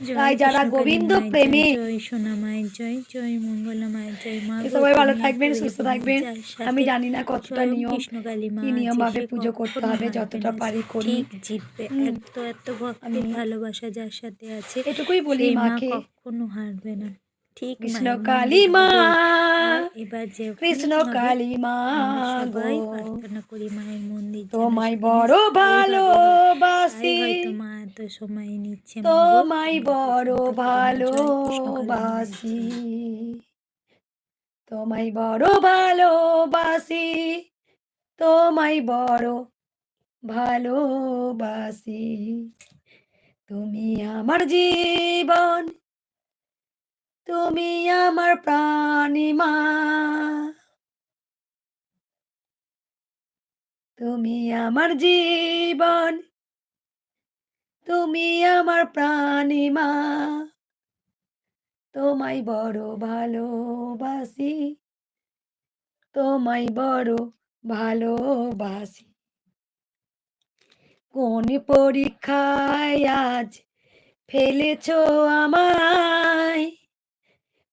তাই যারা গোবিন্দ প্রেমে জয়, জয় জয় জয় মঙ্গলা জয় মা সবাই ভালো থাকবেন সুস্থ থাকবেন। আমি জানি না কতটা নিয়ম কৃষ্ণকালী মা নিয়মভাবে সে পুজো করতে হবে যতটা পারি করি। জিতবে। এত এত ভক্তি ভালোবাসা যার সাথে আছে এটুকুই বলি মাকে। কখনো হারবে না। ঠিক কৃষ্ণ কালী মা। এবার যে কৃষ্ণ কালী মা। সবাই গো প্রার্থনা করি মায়ের মন্দির তোমায় বড় ভাবে। ভালোবাসি। তাই এত সময় নিচ্ছে তোমায় বড় ভালোবাসি। তোমায় বড় ভালোবাসি। তোমায় বড় ভালোবাসি। তুমি আমার জীবন তুমি আমার প্রাণী মা। তুমি আমার জীবন তুমি আমার প্রাণী মা। তোমায় বড় ভালোবাসি। তোমায় বড় ভালোবাসি। কোন পরীক্ষায় আজ ফেলেছ আমায়?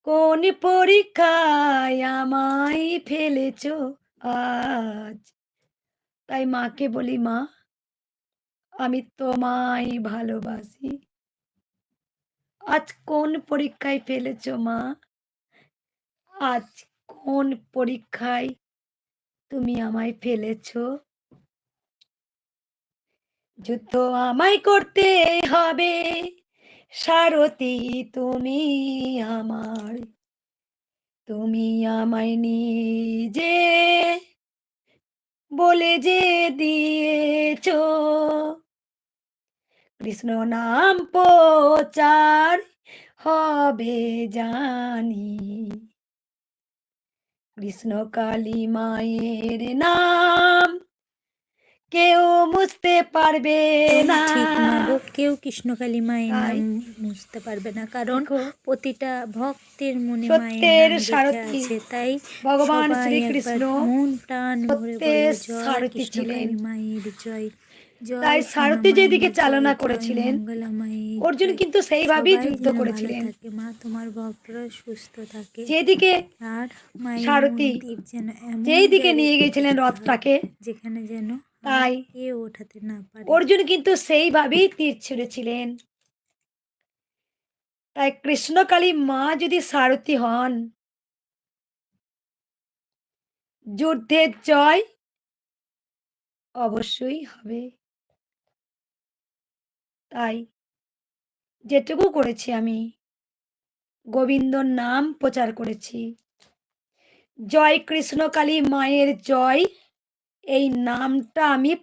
কোন পরীক্ষায় আমায় ফেলেছ আজ? তাই মাকে বলি, মা আমি তোমায় ভালোবাসি। আজ কোন পরীক্ষায় ফেলেছ মা? আজ কোন পরীক্ষায় তুমি আমায় ফেলেছ? যুদ্ধ আমায় করতে হবে, সারথি তুমি আমার। তুমি আমায় নিজে বলে যে দিয়েছ। কৃষ্ণ নাম প্রচার হবে জানি। কৃষ্ণ কালী মায়ের নাম কেউ মুছতে পারবে না। কেউ কৃষ্ণকালী মায়ের নাম বুঝতে পারবে না। কারণ প্রতিটা ভক্তের মনে মায়ের সারথি। আছে তাই ভগবান শ্রীকৃষ্ণ মন প্রাণ ভরে জয় ছিলেন। কৃষ্ণকালী মায়ের জয়। তাই সারথি যেদিকে চালনা করেছিলেন, অর্জুন কিন্তু সেইভাবেই যুদ্ধ করেছিলেন। মা তোমার ভক্তরা সুস্থ থাকে। যেদিকে সারথি যেই দিকে নিয়ে গেছিলেন রথটাকে যেখানে যেন তাই ওঠাতে না পারে। অর্জুন কিন্তু সেইভাবেই তীর ছুঁড়েছিলেন। তাই কৃষ্ণকালী মা যদি সারথি হন যুদ্ধের জয় অবশ্যই হবে। তাই যেটুকু করেছি আমি। গোবিন্দর নাম প্রচার করেছি। জয় কৃষ্ণকালী মায়ের জয়, এই নামটা আমি